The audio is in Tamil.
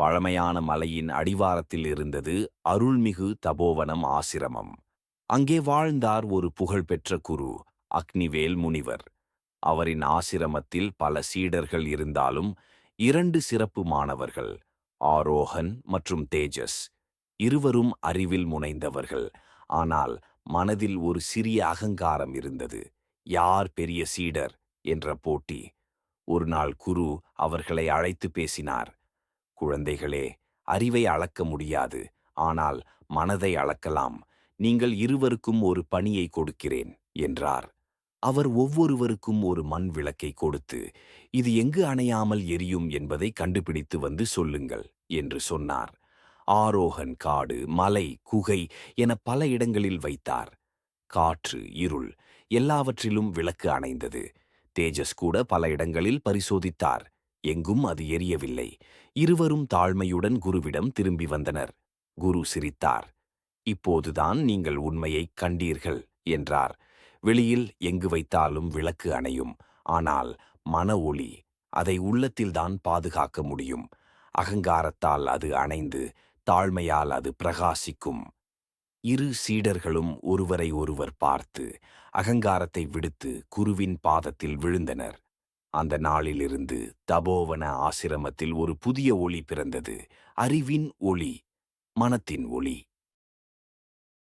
பழமையான மலையின் அடிவாரத்தில் இருந்தது அருள்மிகு தபோவனம் ஆசிரமம். அங்கே வாழ்ந்தார் ஒரு புகழ்பெற்ற குரு அக்னிவேல் முனிவர். அவரின் ஆசிரமத்தில் பல சீடர்கள் இருந்தாலும் இரண்டு சிறப்பு மாணவர்கள் ஆரோகன் மற்றும் தேஜஸ். இருவரும் அறிவில் முனைந்தவர்கள். ஆனால் மனதில் ஒரு சிறிய அகங்காரம் இருந்தது. யார் பெரிய சீடர்? என்ற போட்டி. ஒரு நாள் குரு அவர்களை அழைத்து பேசினார். குழந்தைகளே அறிவை அளக்க முடியாது. ஆனால் மனதை அளக்கலாம். நீங்கள் இருவருக்கும் ஒரு பணியை கொடுக்கிறேன் என்றார். அவர் ஒவ்வொருவருக்கும் ஒரு மண் விளக்கை கொடுத்து இது எங்கு அணையாமல் எரியும் என்பதை கண்டுபிடித்து வந்து சொல்லுங்கள் என்று சொன்னார். ஆரோகன் காடு மலை குகை என பல இடங்களில் வைத்தார். காற்று இருள் எல்லாவற்றிலும் விளக்கு அணைந்தது. தேஜஸ் கூட பல இடங்களில் பரிசோதித்தார். எங்கும் அது எரியவில்லை. இருவரும் தாழ்மையுடன் குருவிடம் திரும்பி வந்தனர். குரு சிரித்தார். இப்போதுதான் நீங்கள் உண்மையைக் கண்டீர்கள் என்றார். வெளியில் எங்கு வைத்தாலும் விளக்கு அணையும். ஆனால் மன ஒளி அதை உள்ளத்தில்தான் பாதுகாக்க முடியும். அகங்காரத்தால் அது அணைந்து தாழ்மையால் அது பிரகாசிக்கும். இரு சீடர்களும் ஒருவரை ஒருவர் பார்த்து அகங்காரத்தை விடுத்து குருவின் பாதத்தில் விழுந்தனர். அந்த நாளிலிருந்து தபோவன ஆசிரமத்தில் ஒரு புதிய ஒளி பிறந்தது. அறிவின் ஒளி மனத்தின் ஒளி.